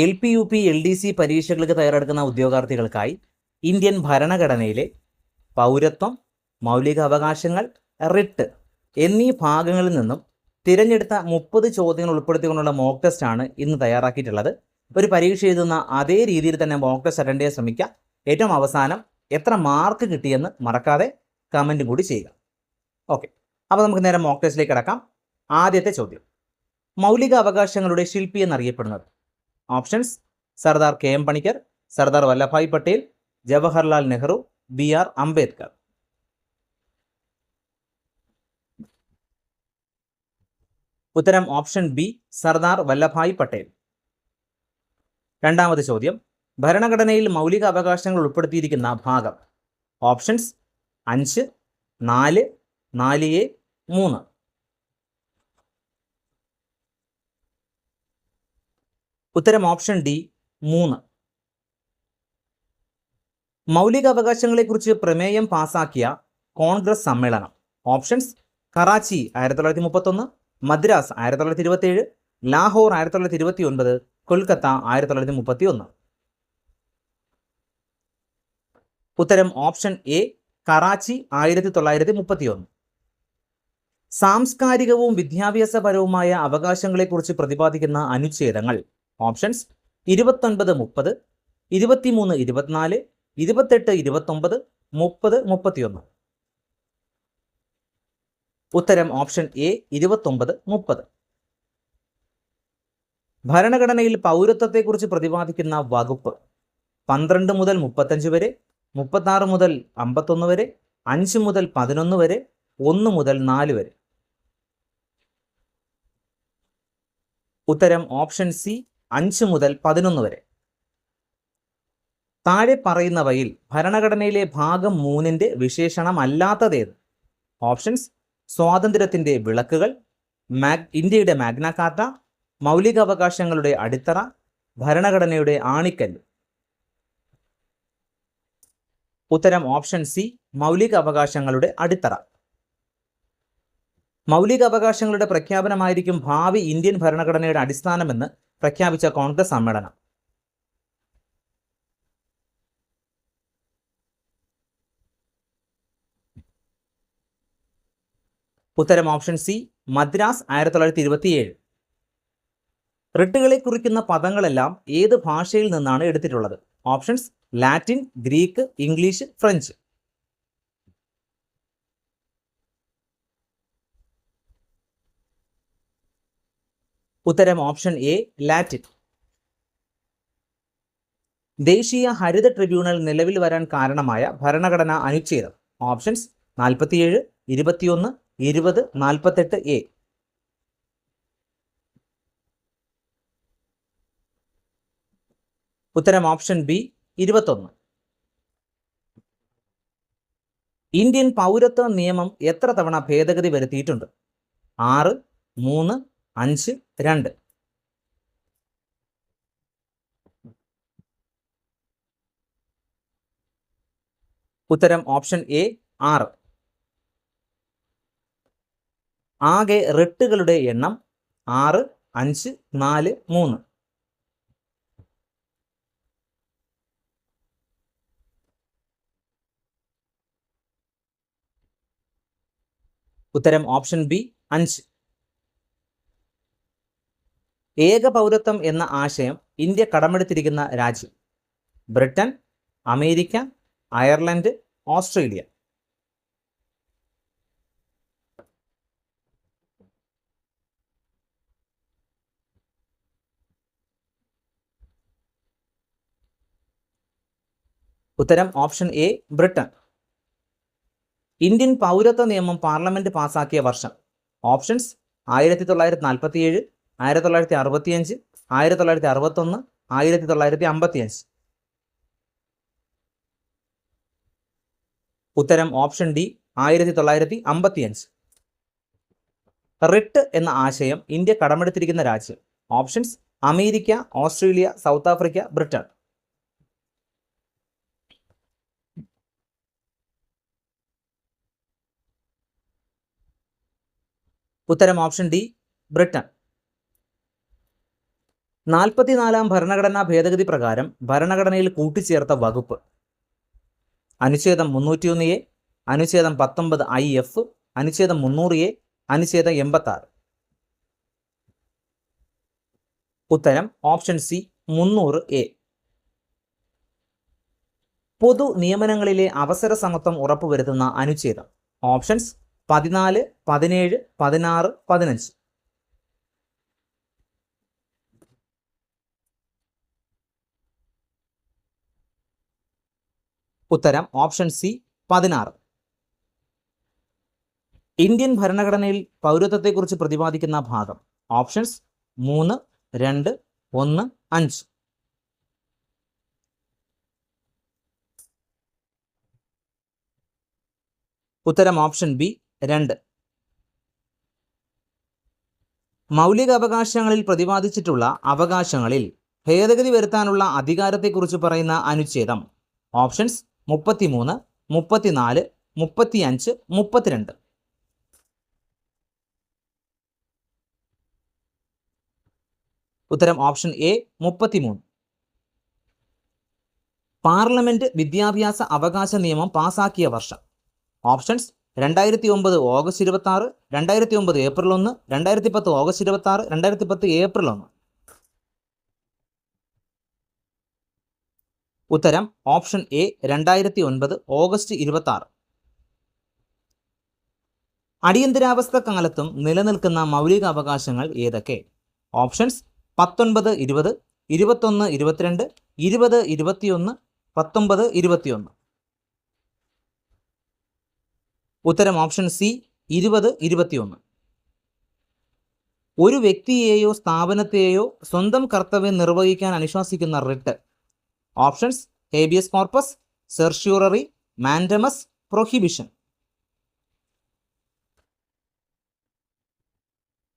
L P U P L D C പരീക്ഷകൾക്ക് തയ്യാറെടുക്കുന്ന ഉദ്യോഗാർത്ഥികൾക്കായി Indian ഭരണഘടനയിലെ പൗരത്വം മൗലിക അവകാശങ്ങൾ റിട്ട് എന്നീ ഭാഗങ്ങളിൽ നിന്നും തിരഞ്ഞെടുത്ത മുപ്പത് ചോദ്യങ്ങൾ ഉൾപ്പെടുത്തിക്കൊണ്ടുള്ള മോക്ക് ടെസ്റ്റ് ആണ് ഇന്ന് തയ്യാറാക്കിയിട്ടുള്ളത്. ഒരു പരീക്ഷ എഴുതുന്ന അതേ രീതിയിൽ തന്നെ മോക്ക് ടെസ്റ്റ് അറ്റൻഡ് ചെയ്യാൻ ശ്രമിക്കുക. ഏറ്റവും അവസാനം എത്ര മാർക്ക് കിട്ടിയെന്ന് മറക്കാതെ കമന്റും കൂടി ചെയ്യുക. ഓക്കെ അപ്പോൾ നമുക്ക് നേരെ മോക്ക് ടെസ്റ്റിലേക്ക് കിടക്കാം. ആദ്യത്തെ ചോദ്യം. മൗലിക അവകാശങ്ങളുടെ ശില്പി എന്നറിയപ്പെടുന്നത് options Sardar K M Panikkar Sardar Vallabhbhai Patel Jawaharlal Nehru B R Ambedkar ഉത്തരം ഓപ്ഷൻ ബി സർദാർ വല്ലഭായ് പട്ടേൽ രണ്ടാമത് ചോദ്യം ഭരണഘടനയിൽ മൗലിക അവകാശങ്ങൾ ഉൾപ്പെടുത്തിയിരിക്കുന്ന ഭാഗം. ഓപ്ഷൻസ് അഞ്ച് നാല് നാല് എ മൂന്ന്. ഉത്തരം ഓപ്ഷൻ ഡി മൂന്ന്. മൗലിക അവകാശങ്ങളെക്കുറിച്ച് പ്രമേയം പാസാക്കിയ കോൺഗ്രസ് സമ്മേളനം. ഓപ്ഷൻസ് കറാച്ചി ആയിരത്തി തൊള്ളായിരത്തി മദ്രാസ് ആയിരത്തി തൊള്ളായിരത്തി ഇരുപത്തിയേഴ് ലാഹോർ ആയിരത്തി തൊള്ളായിരത്തി ഇരുപത്തി കൊൽക്കത്ത ആയിരത്തി തൊള്ളായിരത്തി മുപ്പത്തി ഒന്ന് ഉത്തരം ഓപ്ഷൻ എ കറാച്ചി ആയിരത്തി തൊള്ളായിരത്തി മുപ്പത്തി ഒന്ന് സാംസ്കാരികവും വിദ്യാഭ്യാസപരവുമായ അവകാശങ്ങളെക്കുറിച്ച് പ്രതിപാദിക്കുന്ന അനുച്ഛേദങ്ങൾ. ഓപ്ഷൻസ്. ഇരുപത്തൊൻപത് മുപ്പത്. ഇരുപത്തിമൂന്ന് ഇരുപത്തിനാല്. ഇരുപത്തെട്ട് ഇരുപത്തൊമ്പത്. മുപ്പത് മുപ്പത്തിയൊന്ന്. ഉത്തരം ഓപ്ഷൻ എ ഇരുപത്തൊമ്പത് മുപ്പത്. ഭരണഘടനയിൽ പൗരത്വത്തെക്കുറിച്ച് പ്രതിപാദിക്കുന്ന വകുപ്പ് പന്ത്രണ്ട് മുതൽ മുപ്പത്തഞ്ച് വരെ മുപ്പത്താറ് മുതൽ അമ്പത്തൊന്ന് വരെ അഞ്ച് മുതൽ പതിനൊന്ന് വരെ ഒന്ന് മുതൽ നാല് വരെ. ഉത്തരം ഓപ്ഷൻ സി അഞ്ച് മുതൽ പതിനൊന്ന് വരെ. താഴെ പറയുന്നവയിൽ ഭരണഘടനയിലെ ഭാഗം മൂന്നിന്റെ വിശേഷണമല്ലാത്തതേത് ഓപ്ഷൻസ് സ്വാതന്ത്ര്യത്തിന്റെ വിളക്കുകൾ മാഗ് ഇന്ത്യയുടെ മാഗ്നാകാർട്ട മൗലികാവകാശങ്ങളുടെ അടിത്തറ ഭരണഘടനയുടെ ആണിക്കല്ല്. ഉത്തരം ഓപ്ഷൻ സി മൗലിക അവകാശങ്ങളുടെ അടിത്തറ. മൗലിക അവകാശങ്ങളുടെ പ്രഖ്യാപനമായിരിക്കും ഭാവി ഇന്ത്യൻ ഭരണഘടനയുടെ അടിസ്ഥാനമെന്ന് പ്രഖ്യാപിച്ച കോൺഗ്രസ് സമ്മേളനം. ഉത്തരം ഓപ്ഷൻ സി മദ്രാസ് ആയിരത്തി തൊള്ളായിരത്തി ഇരുപത്തിയേഴ് റിട്ടുകളെ കുറിക്കുന്ന പദങ്ങളെല്ലാം ഏത് ഭാഷയിൽ നിന്നാണ് എടുത്തിട്ടുള്ളത്? Options Latin Greek English French. ഉത്തരം ഓപ്ഷൻ എ ലാറ്റിൻ ദേശീയ ഹരിത ട്രിബ്യൂണൽ നിലവിൽ വരാൻ കാരണമായ ഭരണഘടനാ അനുച്ഛേദം. ഓപ്ഷൻസ് നാൽപ്പത്തിയേഴ് ഇരുപത്തിയൊന്ന് ഇരുപത് നാൽപ്പത്തെട്ട് എ. ഉത്തരം ഓപ്ഷൻ ബി ഇരുപത്തൊന്ന്. ഇന്ത്യൻ പൗരത്വ നിയമം എത്ര തവണ ഭേദഗതി വരുത്തിയിട്ടുണ്ട്? ആറ് മൂന്ന് അഞ്ച് രണ്ട്. ഉത്തരം ഓപ്ഷൻ എ ആറ്. ആകെ റിട്ടുകളുടെ എണ്ണം ആറ് അഞ്ച് നാല് മൂന്ന്. ഉത്തരം ഓപ്ഷൻ ബി അഞ്ച്. ഏക പൗരത്വം എന്ന ആശയം ഇന്ത്യ കടമെടുത്തിരിക്കുന്ന രാജ്യം. Britain America Ireland Australia. ഉത്തരം ഓപ്ഷൻ എ ബ്രിട്ടൻ. ഇന്ത്യൻ പൗരത്വ നിയമം പാർലമെന്റ് പാസാക്കിയ വർഷം. ഓപ്ഷൻസ് ആയിരത്തി തൊള്ളായിരത്തി നാൽപ്പത്തി ഏഴ് ആയിരത്തി തൊള്ളായിരത്തി അറുപത്തിയഞ്ച് ആയിരത്തി തൊള്ളായിരത്തി അറുപത്തൊന്ന് ആയിരത്തി തൊള്ളായിരത്തി അമ്പത്തിയഞ്ച് ഉത്തരം ഓപ്ഷൻ ഡി ആയിരത്തി തൊള്ളായിരത്തി അമ്പത്തിയഞ്ച് റിട്ട് എന്ന ആശയം ഇന്ത്യ കടമെടുത്തിരിക്കുന്ന രാജ്യം. Options America Australia south Africa Britain ഉത്തരം ഓപ്ഷൻ ഡി ബ്രിട്ടൻ നാൽപ്പത്തിനാലാം ഭരണഘടനാ ഭേദഗതി പ്രകാരം ഭരണഘടനയിൽ കൂട്ടിച്ചേർത്ത വകുപ്പ്. അനുച്ഛേദം മുന്നൂറ്റിയൊന്ന് എ അനുച്ഛേദം പത്തൊമ്പത് ഐ എഫ് അനുച്ഛേദം മുന്നൂറ് എ അനുച്ഛേദം എൺപത്താറ്. ഉത്തരം ഓപ്ഷൻ സി മുന്നൂറ് എ. പൊതു നിയമനങ്ങളിലെ അവസര സമത്വം ഉറപ്പുവരുത്തുന്ന അനുച്ഛേദം. ഓപ്ഷൻസ് പതിനാല് പതിനേഴ് പതിനാറ് പതിനഞ്ച്. ഉത്തരം ഓപ്ഷൻ സി പതിനാറ്. ഇന്ത്യൻ ഭരണഘടനയിൽ പൗരത്വത്തെക്കുറിച്ച് പ്രതിപാദിക്കുന്ന ഭാഗം ഓപ്ഷൻസ് മൂന്ന് രണ്ട് ഒന്ന് അഞ്ച്. ഉത്തരം ഓപ്ഷൻ ബി രണ്ട്. മൗലിക അവകാശങ്ങളിൽ പ്രതിപാദിച്ചിട്ടുള്ള അവകാശങ്ങളിൽ ഭേദഗതി വരുത്താനുള്ള അധികാരത്തെക്കുറിച്ച് പറയുന്ന അനുച്ഛേദം ഓപ്ഷൻസ് മുപ്പത്തിമൂന്ന് മുപ്പത്തിനാല് മുപ്പത്തിയഞ്ച് മുപ്പത്തിരണ്ട്. ഉത്തരം ഓപ്ഷൻ എ മുപ്പത്തിമൂന്ന്. പാർലമെന്റ് വിദ്യാഭ്യാസ അവകാശ നിയമം പാസാക്കിയ വർഷം. ഓപ്ഷൻസ് രണ്ടായിരത്തി ഒമ്പത് ഓഗസ്റ്റ് ഇരുപത്തി ആറ് രണ്ടായിരത്തി ഒമ്പത് ഏപ്രിൽ ഒന്ന് രണ്ടായിരത്തി പത്ത് ഓഗസ്റ്റ് ഇരുപത്തി ആറ് രണ്ടായിരത്തി പത്ത് ഏപ്രിൽ ഒന്ന്. ഉത്തരം ഓപ്ഷൻ എ രണ്ടായിരത്തി ഒൻപത് ഓഗസ്റ്റ് ഇരുപത്തി ആറ് അടിയന്തരാവസ്ഥ കാലത്തും നിലനിൽക്കുന്ന മൗലിക അവകാശങ്ങൾ ഏതൊക്കെ? ഓപ്ഷൻസ് പത്തൊൻപത് ഇരുപത് ഇരുപത്തൊന്ന് ഇരുപത്തിരണ്ട് ഇരുപത് ഇരുപത്തിയൊന്ന് പത്തൊമ്പത് ഇരുപത്തിയൊന്ന്. ഉത്തരം ഓപ്ഷൻ സി ഇരുപത് ഇരുപത്തിയൊന്ന്. ഒരു വ്യക്തിയെയോ സ്ഥാപനത്തെയോ സ്വന്തം കർത്തവ്യം നിർവഹിക്കാൻ അനുശാസിക്കുന്ന writ options habeas corpus certiorari mandamus prohibition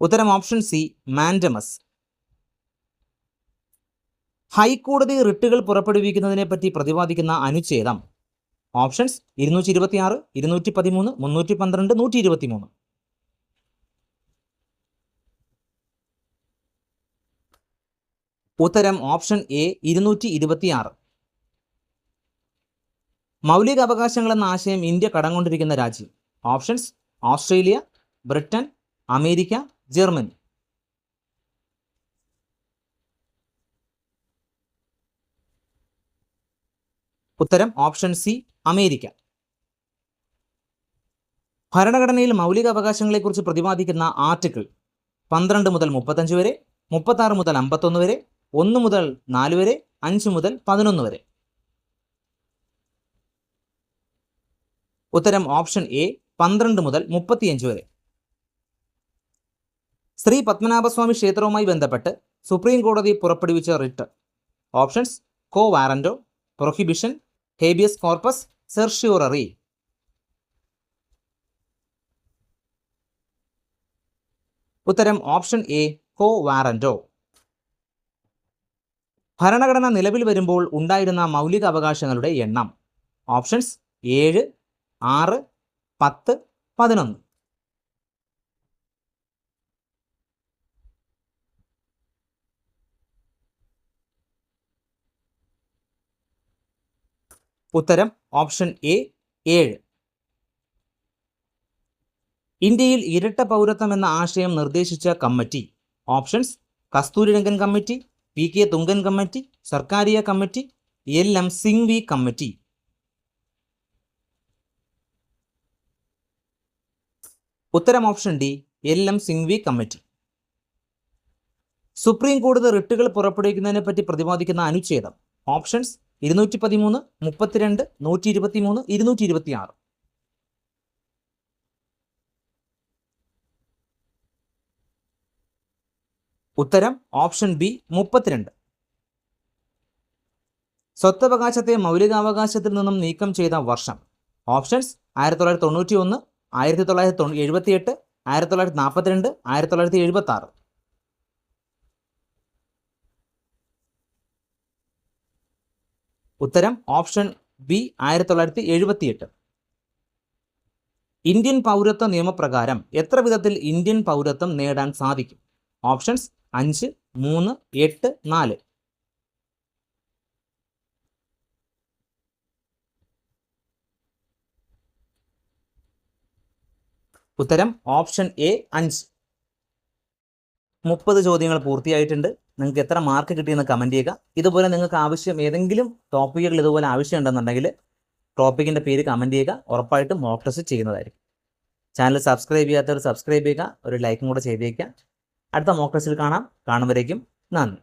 ഉത്തരം ഓപ്ഷൻ സി മാൻഡമസ് ഹൈക്കോടതി റിട്ടുകൾ പുറപ്പെടുവിക്കുന്നതിനെ പറ്റി പ്രതിപാദിക്കുന്ന അനുച്ഛേദം. ഓപ്ഷൻസ് ഇരുന്നൂറ്റി ഇരുപത്തി ആറ് ഇരുന്നൂറ്റി പതിമൂന്ന് മുന്നൂറ്റി പന്ത്രണ്ട് നൂറ്റി ഇരുപത്തി ഉത്തരം ഓപ്ഷൻ എ ഇരുന്നൂറ്റി ഇരുപത്തിയാറ് മൗലിക അവകാശങ്ങൾ എന്ന ആശയം ഇന്ത്യ കടംകൊണ്ടിരിക്കുന്ന രാജ്യം. Options Australia Britain America Germany. ഉത്തരം ഓപ്ഷൻ സി അമേരിക്ക. ഭരണഘടനയിൽ മൗലിക അവകാശങ്ങളെക്കുറിച്ച് പ്രതിപാദിക്കുന്ന ആർട്ടിക്കിൾ പന്ത്രണ്ട് മുതൽ മുപ്പത്തഞ്ച് വരെ മുപ്പത്താറ് മുതൽ അമ്പത്തൊന്ന് വരെ ഒന്ന് മുതൽ നാല് വരെ അഞ്ച് മുതൽ പതിനൊന്ന് വരെ. ഉത്തരം ഓപ്ഷൻ എ പന്ത്രണ്ട് മുതൽ മുപ്പത്തിയഞ്ച് വരെ. ശ്രീ പത്മനാഭസ്വാമി ക്ഷേത്രവുമായി ബന്ധപ്പെട്ട് സുപ്രീം കോടതി പുറപ്പെടുവിച്ച writ. Options quo warranto prohibition habeas corpus certiorari. ഉത്തരം ഓപ്ഷൻ എ കോ വാറന്റോ ഭരണഘടന നിലവിൽ വരുമ്പോൾ ഉണ്ടായിരുന്ന മൗലിക അവകാശങ്ങളുടെ എണ്ണം. ഓപ്ഷൻസ് ഏഴ് ആറ് പത്ത് പതിനൊന്ന്. ഉത്തരം ഓപ്ഷൻ എ ഏഴ്. ഇന്ത്യയിൽ ഇരട്ട പൗരത്വം എന്ന ആശയം നിർദ്ദേശിച്ച committee. Options Kasturirangan committee P K Thungon committee Sarkaria committee L M Singhvi committee. ഉത്തരം option D L M Singhvi committee. Supreme കോടതി റിട്ടുകൾ പുറപ്പെടുവിക്കുന്നതിനെ പറ്റി പ്രതിപാദിക്കുന്ന അനുച്ഛേദം. ഓപ്ഷൻസ് ഇരുന്നൂറ്റി പതിമൂന്ന് മുപ്പത്തിരണ്ട് നൂറ്റി ഇരുപത്തി മൂന്ന് ഇരുന്നൂറ്റി ഇരുപത്തി ആറ് ഉത്തരം ഓപ്ഷൻ ബി മുപ്പത്തിരണ്ട്. സ്വത്തവകാശത്തെ മൗലികാവകാശത്തിൽ നിന്നും നീക്കം ചെയ്ത വർഷം. ഓപ്ഷൻസ് ആയിരത്തി തൊള്ളായിരത്തി തൊണ്ണൂറ്റി ഒന്ന് ആയിരത്തി തൊള്ളായിരത്തി തൊണ്ണൂ എഴുപത്തി എട്ട് ആയിരത്തി തൊള്ളായിരത്തി നാൽപ്പത്തിരണ്ട് ആയിരത്തി തൊള്ളായിരത്തി എഴുപത്തി ആറ് ഉത്തരം ഓപ്ഷൻ ബി ആയിരത്തി തൊള്ളായിരത്തി എഴുപത്തി എട്ട് ഇന്ത്യൻ പൗരത്വ നിയമപ്രകാരം എത്ര വിധത്തിൽ ഇന്ത്യൻ പൗരത്വം നേടാൻ സാധിക്കും? ഓപ്ഷൻസ് അഞ്ച് മൂന്ന് എട്ട് നാല്. ഉത്തരം ഓപ്ഷൻ എ അഞ്ച്. മുപ്പത് ചോദ്യങ്ങൾ പൂർത്തിയായിട്ടുണ്ട്. നിങ്ങൾക്ക് എത്ര മാർക്ക് കിട്ടിയെന്ന് കമന്റ് ചെയ്യുക. ഇതുപോലെ നിങ്ങൾക്ക് ആവശ്യം ഏതെങ്കിലും ടോപ്പിക്കുകൾ ഇതുപോലെ ആവശ്യം ഉണ്ടെന്നുണ്ടെങ്കിൽ ടോപ്പിക്കിന്റെ പേര് കമന്റ് ചെയ്യുക. ഉറപ്പായിട്ടും മോക്ക് ടെസ്റ്റ് ചെയ്യുന്നതായിരിക്കും. ചാനൽ സബ്സ്ക്രൈബ് ചെയ്യാത്തവർ സബ്സ്ക്രൈബ് ചെയ്യുക. ഒരു ലൈക്കും കൂടെ ചെയ്തേക്കുക. അടുത്ത മോക്കസിൽ കാണാം. കാണുമ്പോഴേക്കും നന്ദി.